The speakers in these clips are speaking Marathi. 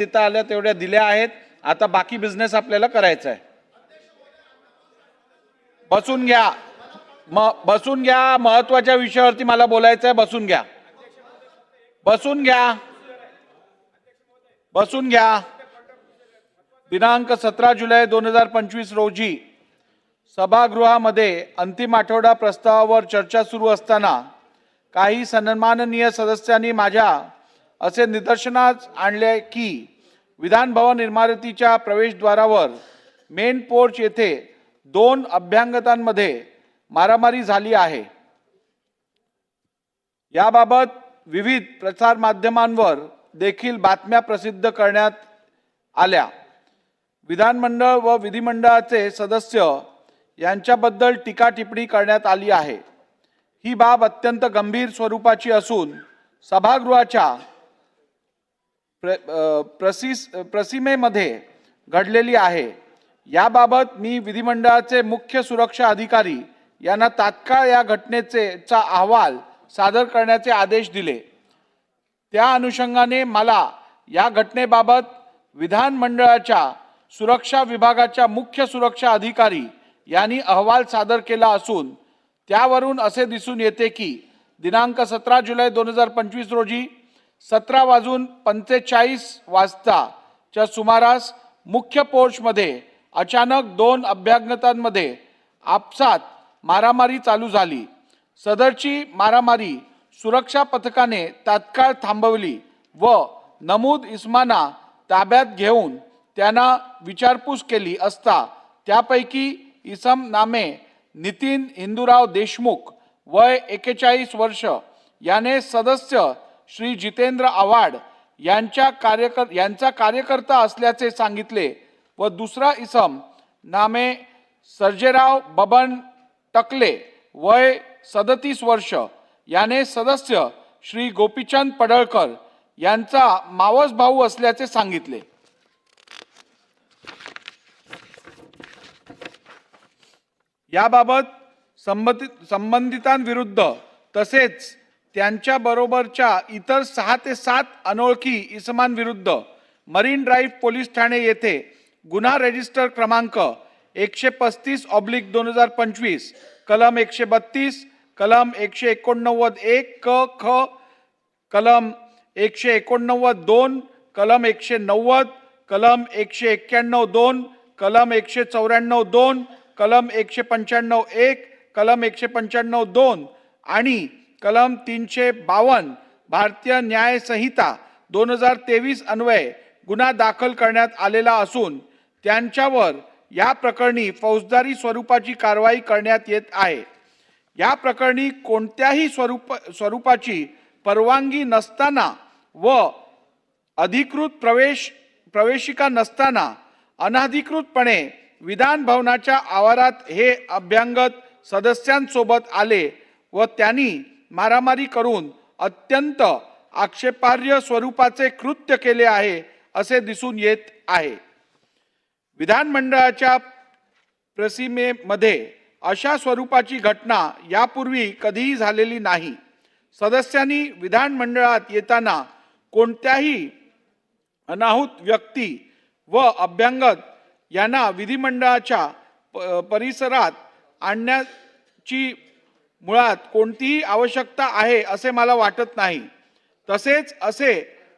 तिथं आल्या तेवढ्या दिल्या आहेत. आता बाकी बिझनेस आपल्याला करायचा आहे. बसून घ्या. म बसून घ्या. महत्त्वाच्या विषयावरती मला बोलायचं आहे बसून घ्या. बसून घ्या. बसून घ्या. दिनांक सतरा जुलै दोन हजार पंचवीस रोजी सभागृहामध्ये अंतिम आठवडा प्रस्तावावर चर्चा सुरू असताना काही सन्माननीय सदस्यांनी माझ्या असे निदर्शनास आणले की विधान भवन इमारतीच्या प्रवेशद्वारावर मेन पोर्च येथे दोन अभ्यांगतांमध्ये मारामारी झाली आहे. याबाबत विविध प्रसारमाध्यमांवर देखील बातम्या प्रसिद्ध करण्यात आल्या. विधानमंडळ व विधिमंडळाचे सदस्य यांच्याबद्दल टीका टिप्पणी करण्यात आली आहे. ही बाब अत्यंत गंभीर स्वरूपाची असून सभागृहाच्या प्र प्रसिस प्रसिमेमध्ये घडलेली आहे. याबाबत मी विधिमंडळाचे मुख्य सुरक्षा अधिकारी यांना तात्काळ या घटनेचे चा अहवाल सादर करण्याचे आदेश दिले. त्या अनुषंगाने मला या घटनेबाबत विधानमंडळाच्या सुरक्षा विभागाच्या मुख्य सुरक्षा अधिकारी यांनी अहवाल सादर केला असून त्यावरून असे दिसून येते की दिनांक सतरा जुलै दोन हजार पंचवीस रोजी सतरा वाजून पंचेचाळीस वाजताच्या सुमारास मुख्य पोर्चमध्ये अचानक दोन अभ्यागतांमध्ये आपसात मारामारी चालू झाली. सदरची मारामारी सुरक्षा पथकाने तात्काळ थांबवली व नमूद इस्माना ताब्यात घेऊन त्यांना विचारपूस केली असता त्यापैकी इसम नामे नितीन हिंदूराव देशमुख वय एकेचाळीस वर्ष याने सदस्य श्री जितेंद्र आव्हाड यांच्या कार्यकर यांचा कार्यकर्ता असल्याचे सांगितले व दुसरा इसम नामे सर्जेराव बबन टकले वय सदतीस वर्ष. याने सदस्य श्री गोपीचंद पडळकर यांचा मावस भाऊ असल्याचे सांगितले. याबाबत संबंधित संबंधितांविरुद्ध तसेच त्यांच्या बरोबरच्या इतर सहा ते सात अनोळखी इसमांविरुद्ध मरीन ड्राईव्ह पोलीस ठाणे येथे गुन्हा रजिस्टर क्रमांक एकशे पस्तीस ऑब्लिक दोन हजार पंचवीस कलम एकशे बत्तीस कलम एकशे एकोणनव्वद एक क ख कलम एकशे एकोणनव्वद दोन कलम एकशे नव्वद कलम एकशे एक्क्याण्णव दोन कलम एकशे चौऱ्याण्णव दोन कलम एकशे पंच्याण्णव एक कलम एकशे पंच्याण्णव दोन आणि कलम तीनशे बावन्न भारतीय न्याय संहिता दोन हजार तेवीस अन्वये गुन्हा दाखल करण्यात आलेला असून त्यांच्यावर या प्रकरणी फौजदारी स्वरूपाची कारवाई करण्यात येत आहे. या प्रकरणी कोणत्याही स्वरूप स्वरूपाची परवानगी नसताना व अधिकृत प्रवेश प्रवेशिका नसताना अनधिकृतपणे विधान भवनाच्या आवारात हे अभ्यंगत सदस्यांसोबत आले व त्यांनी मारामारी करून अत्यंत आक्षेपार्ह स्वरूपाचे कृत्य केले आहे असे दिसून येत आहे. विधानमंडळाच्या प्रसिमेमध्ये अशा स्वरूपाची घटना यापूर्वी कधीही झालेली नाही. सदस्यांनी विधानमंडळात येताना कोणत्याही अनाहूत व्यक्ती व अभ्यंगत यांना विधिमंडळाच्या प- परिसरात आणण्याची मुळात कोणतीही आवश्यकता आहे असे मला वाटत नाही. तसेच असे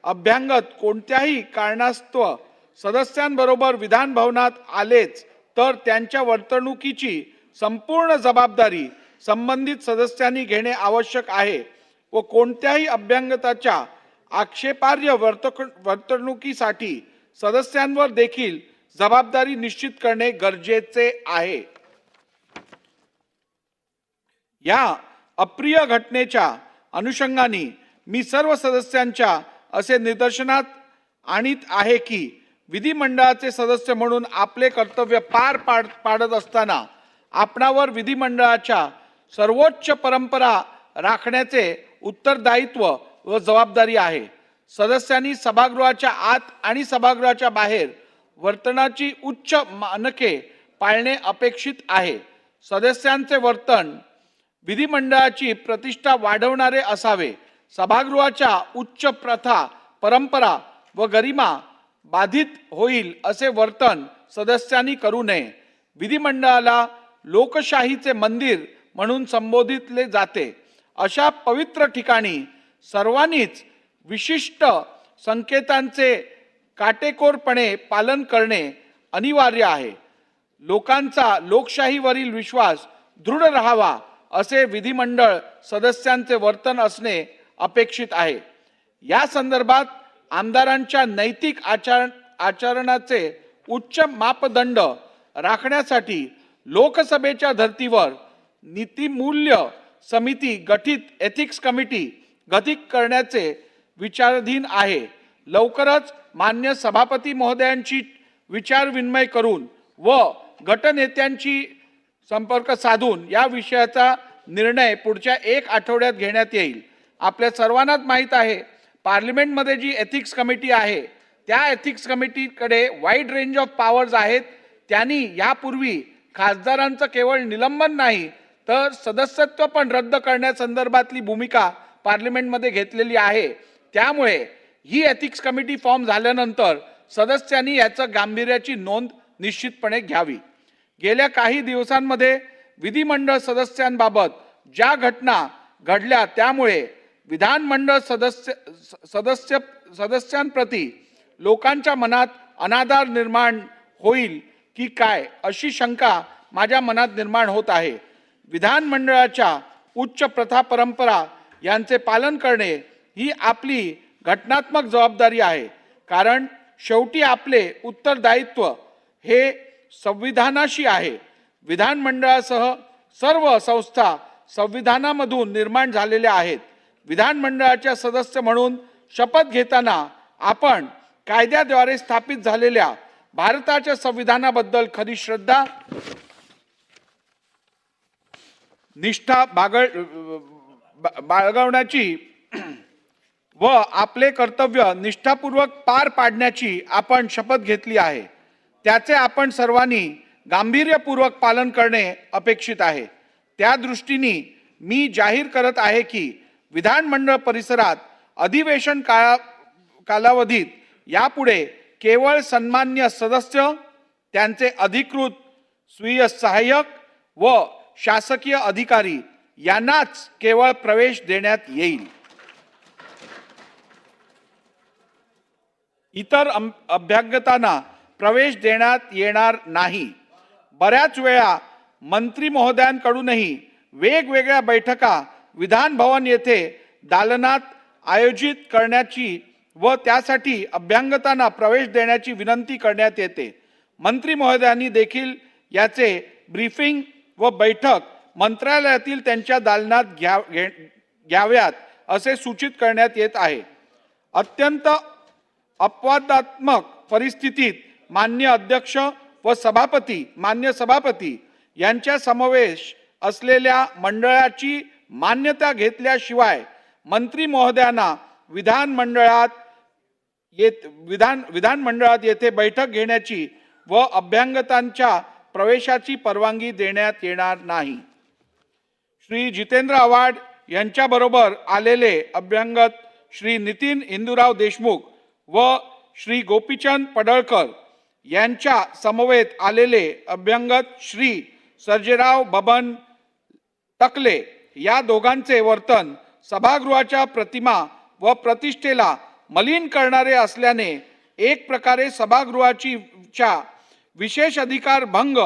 अभ्यांगत कोणत्याही कारणास्तव सदस्यांबरोबर विधान भवनात आलेच तर त्यांच्या वर्तणुकीची संपूर्ण जबाबदारी संबंधित सदस्यांनी घेणे आवश्यक आहे व कोणत्याही अभ्यंगताच्या आक्षेपार्ह वर्तक वर्तणुकीसाठी सदस्यांवर देखील जबाबदारी निश्चित करणे गरजेचे आहे. या अप्रिय घटनेच्या अनुषंगाने मी सर्व सदस्यांच्या असे निदर्शनात आणीत आहे की विधिमंडळाचे सदस्य म्हणून आपले कर्तव्य पार पाड पाडत असताना आपणावर विधिमंडळाच्या सर्वोच्च परंपरा राखण्याचे उत्तरदायित्व व जबाबदारी आहे. सदस्यांनी सभागृहाच्या आत आणि सभागृहाच्या बाहेर वर्तनाची उच्च मानके पाळणे अपेक्षित आहे. सदस्यांचे वर्तन विधिमंडळाची प्रतिष्ठा वाढवणारे असावे. सभागृहाच्या उच्च प्रथा परंपरा व गरिमा बाधित होईल असे वर्तन सदस्यांनी करू नये. विधिमंडळाला लोकशाहीचे मंदिर म्हणून संबोधितले जाते. अशा पवित्र ठिकाणी सर्वांनीच विशिष्ट संकेतांचे काटेकोरपणे पालन करणे अनिवार्य आहे. लोकांचा लोकशाहीवरील विश्वास दृढ राहावा असे विधिमंडळ सदस्यांचे वर्तन असणे अपेक्षित आहे. या संदर्भात आमदारांच्या नैतिक आचार आचरणाचे उच्च मापदंड राखण्यासाठी लोकसभेच्या धर्तीवर नीतिमूल्य समिती गठीत एथिक्स कमिटी गठीत करण्याचे विचाराधीन आहे. लवकरच मान्य सभापती महोदयांची विचारविनिमय करून व गटनेत्यांची संपर्क साधून या विषयाचा निर्णय पुढच्या एक आठवड्यात घेण्यात येईल. आपल्या सर्वांनाच माहीत आहे पार्लिमेंटमध्ये जी एथिक्स कमिटी आहे त्या एथिक्स कमिटीकडे वाईड रेंज ऑफ पॉवर्स आहेत. त्यांनी यापूर्वी खासदारांचं केवळ निलंबन नाही तर सदस्यत्व पण रद्द करण्यासंदर्भातली भूमिका पार्लिमेंटमध्ये घेतलेली आहे. त्यामुळे ही एथिक्स कमिटी फॉर्म झाल्यानंतर सदस्यांनी याचं गांभीर्याची नोंद निश्चितपणे घ्यावी. गेल्या काही दिवसांमध्ये विधिमंडळ सदस्यांबाबत ज्या घटना घडल्या त्यामुळे विधानमंडळ सदस्य स- सदस्य सदस्यांप्रती लोकांच्या मनात अनादार निर्माण होईल की काय अशी शंका माझ्या मनात निर्माण होत आहे. विधानमंडळाच्या उच्च प्रथा परंपरा यांचे पालन करणे ही आपली घटनात्मक जबाबदारी आहे. कारण शेवटी आपले उत्तरदायित्व हे संविधानाशी आहे. विधानमंडळासह सर्व संस्था संविधानामधून निर्माण झालेल्या आहेत. विधानमंडळाच्या सदस्य म्हणून शपथ घेताना आपण कायद्याद्वारे स्थापित झालेल्या भारताच्या संविधानाबद्दल खरी श्रद्धा निष्ठा बागळ बाळगवण्याची व आपले कर्तव्य निष्ठापूर्वक पार पाडण्याची आपण शपथ घेतली आहे. त्याचे आपण सर्वांनी गांभीर्यपूर्वक पालन करणे अपेक्षित आहे. त्या दृष्टीने मी जाहीर करत आहे की विधानमंडळ परिसरात अधिवेशन काळा कालावधीत यापुढे केवळ सन्मान्य सदस्य त्यांचे अधिकृत स्वीय सहाय्यक व शासकीय अधिकारी यांनाच केवळ प्रवेश देण्यात येईल. इतर अम- अभ्यागतांना प्रवेश देण्यात येणार नाही. बऱ्याच वेळा मंत्री महोदयांकडूनही वेगवेगळ्या बैठका विधान भवन येथे दालनात आयोजित करण्याची व त्यासाठी अभ्यांगतांना प्रवेश देण्याची विनंती करण्यात येते. मंत्री महोदयांनी देखील याचे ब्रीफिंग व बैठक मंत्रालयातील त्यांच्या दालनात घ्या घे- घ्याव्यात असे सूचित करण्यात येत आहे. अत्यंत अपवादात्मक परिस्थितीत मान्य अध्यक्ष व सभापती मान्य सभापती यांच्या समावेश असलेल्या मंडळाची मान्यता घेतल्याशिवाय मंत्री महोदयांना विधानमंडळात येत विधान विधानमंडळात येथे बैठक घेण्याची व अभ्यंगतांच्या प्रवेशाची परवानगी देण्यात येणार नाही. श्री जितेंद्र आव्हाड यांच्याबरोबर आलेले अभ्यंगत श्री नितीन इंदुराव देशमुख व श्री गोपीचंद पडळकर यांच्या समवेत आलेले अभ्यंगत श्री सर्जेराव बबन टकले या दोघांचे वर्तन सभागृहाच्या प्रतिमा व प्रतिष्ठेला मलिन करणारे असल्याने एक प्रकारे सभागृहाची च्या विशेष अधिकार भंग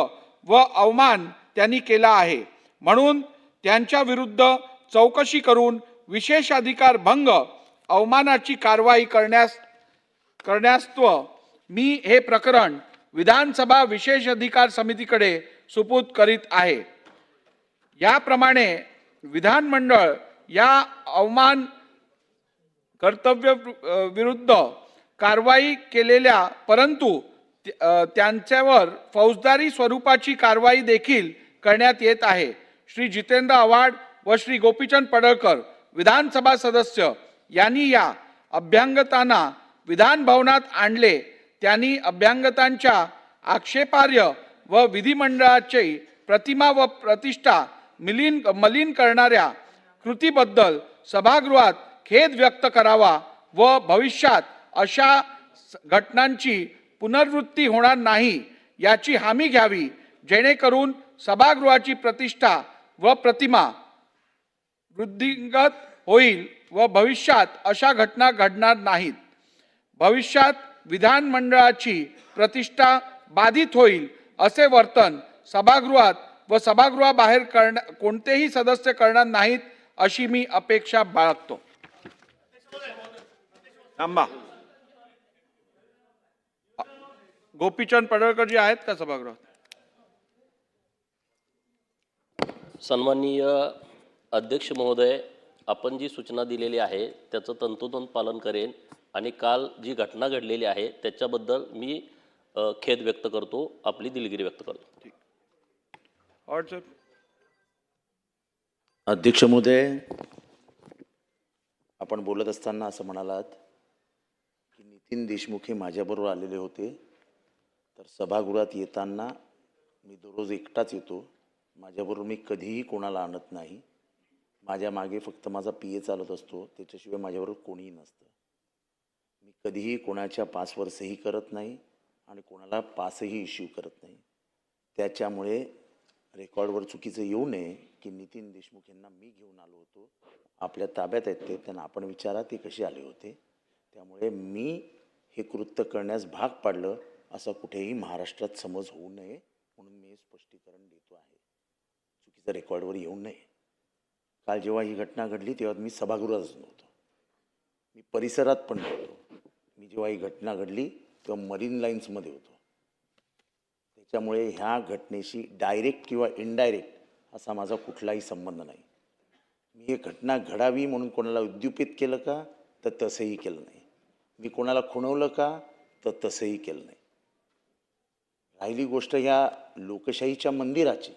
व अवमान त्यांनी केला आहे. म्हणून त्यांच्या विरुद्ध चौकशी करून विशेष अधिकार भंग अवमानाची कारवाई करण्यास करण्यास्तव मी हे प्रकरण विधानसभा विशेष अधिकार समितीकडे सुपूत करीत आहे. याप्रमाणे विधानमंडळ या अवमान कर्तव्य विरुद्ध कारवाई केलेल्या परंतु त्यांच्यावर फौजदारी स्वरूपाची कारवाई देखील करण्यात येत आहे. श्री जितेंद्र आव्हाड व श्री गोपीचंद पडळकर विधानसभा सदस्य यांनी या अभ्यंगतांना विधान भवनात आणले. त्यांनी अभ्यांगतांच्या आक्षेपार्ह व विधिमंडळाची प्रतिमा व प्रतिष्ठा मिलीन मलिन करणाऱ्या कृतीबद्दल सभागृहात खेद व्यक्त करावा व भविष्यात अशा घटनांची पुनर्वृत्ती होणार नाही याची हमी घ्यावी जेणेकरून सभागृहाची प्रतिष्ठा व प्रतिमा वृद्धिंगत होईल व भविष्यात अशा घटना घडणार नाहीत. भविष्यात विधानमंडळाची प्रतिष्ठा बाधित होईल असे वर्तन सभागृहात व सभागृहाबाहेर करण कोणतेही सदस्य करणार नाहीत अशी मी अपेक्षा बाळगतो. थांबा. गोपीचंद पडळकर जी आहेत का सभागृहात? सन्माननीय अध्यक्ष महोदय आपण जी सूचना दिलेली आहे त्याचं तंतोतंत पालन करेन. आणि काल जी घटना घडलेली आहे त्याच्याबद्दल मी खेद व्यक्त करतो आपली दिलगिरी व्यक्त करतो. अध्यक्ष महोदय आपण बोलत असताना असं म्हणालात की नितीन देशमुख हे माझ्याबरोबर आलेले होते. तर सभागृहात येताना मी दररोज एकटाच येतो. माझ्याबरोबर मी कधीही कोणाला आणत नाही. माझ्या मागे फक्त माझा पी ए चालत असतो. त्याच्याशिवाय माझ्याबरोबर कोणीही नसतं. मी कधीही कोणाच्या पासवर सही करत नाही आणि कोणाला पासही इश्यू करत नाही. त्याच्यामुळे रेकॉर्डवर चुकीचं येऊ नये की नितीन देशमुख यांना मी घेऊन आलो होतो. आपल्या ताब्यात आहेत ते त्यांना आपण विचारा ते कसे आले होते. त्यामुळे मी हे कृत्य करण्यास भाग पाडलं असं कुठेही महाराष्ट्रात समज होऊ नये म्हणून मी हे स्पष्टीकरण देतो आहे. चुकीचं रेकॉर्डवर येऊ नये. काल जेव्हा ही घटना घडली तेव्हा मी सभागृहातच नव्हतो. मी परिसरात पण नव्हतो. मी जेव्हा ही घटना घडली तेव्हा मरीन लाईन्समध्ये होतो. त्याच्यामुळे ह्या घटनेशी डायरेक्ट किंवा इनडायरेक्ट असा माझा कुठलाही संबंध नाही. मी ही घटना घडावी म्हणून कोणाला उद्युपित केलं का तर तसंही केलं नाही. मी कोणाला खुणवलं का तर तसंही केलं नाही. राहिली गोष्ट ह्या लोकशाहीच्या मंदिराची.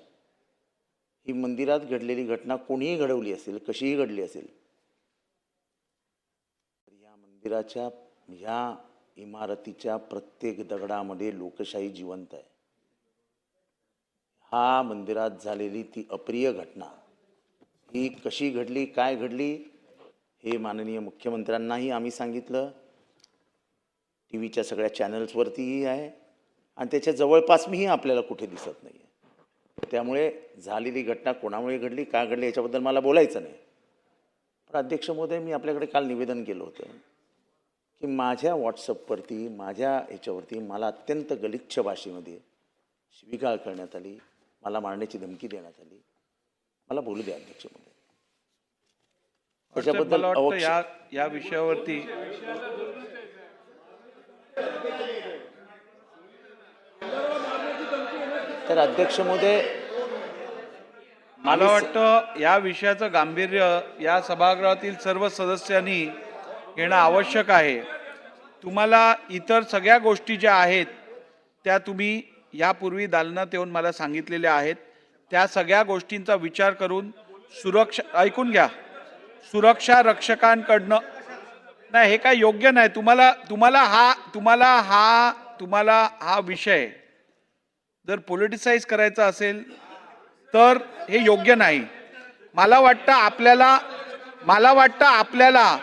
ही मंदिरात घडलेली घटना कोणीही घडवली असेल कशीही घडली असेल तर या मंदिराच्या ह्या इमारतीच्या प्रत्येक दगडामध्ये लोकशाही जिवंत आहे. हा मंदिरात झालेली ती अप्रिय घटना ही कशी घडली काय घडली हे माननीय मुख्यमंत्र्यांनाही आम्ही सांगितलं. टी व्हीच्या सगळ्या चॅनल्सवरतीही आहे आणि त्याच्या जवळपास मीही आपल्याला कुठे दिसत नाही आहे त्यामुळे झालेली घटना कोणामुळे घडली का घडली याच्याबद्दल मला बोलायचं नाही. पण अध्यक्ष महोदय मी आपल्याकडे काल निवेदन केलं होतं. की माझ्या व्हॉट्सअपवरती माझ्या ह्याच्यावरती मला अत्यंत गलिच्छ भाषेमध्ये शिवीगाळ करण्यात आली मला मारण्याची धमकी देण्यात आली. मला बोलू द्या अध्यक्ष महोदय त्याच्याबद्दल या विषयावरती तर अध्यक्ष महोदय मला वाटतं या विषयाचं गांभीर्य या सभागृहातील सर्व सदस्यांनी घेणं आवश्यक आहे. तुम्हाला इतर सगळ्या गोष्टी ज्या आहेत त्या तुम्ही यापूर्वी दालनात येऊन मला सांगितलेल्या आहेत. त्या सगळ्या गोष्टींचा विचार करून सुरक्षा ऐकून घ्या. सुरक्षा रक्षकांकडनं नाही हे काय योग्य नाही. तुम्हाला तुम्हाला हा तुम्हाला हा तुम्हाला हा विषय जर पॉलिटिसाइज करायचा असेल तर हे योग्य नाही. मला वाटतं आपल्याला मला वाटतं आपल्याला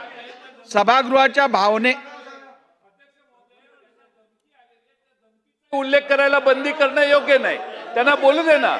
सभागृहाच्या भावने उल्लेख करायला बंदी करणं योग्य नाही. त्यांना बोलू दे ना.